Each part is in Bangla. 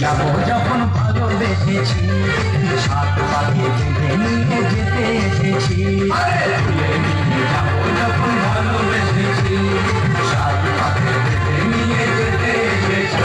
যাব যখন ভালোবেসেছি সাত পাখি ভেবে নিয়ে যেতে এসেছি যাব যখন ভালোবেসেছি সাত পাখি ভেবে নিয়ে যেতে এসেছি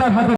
한번 하고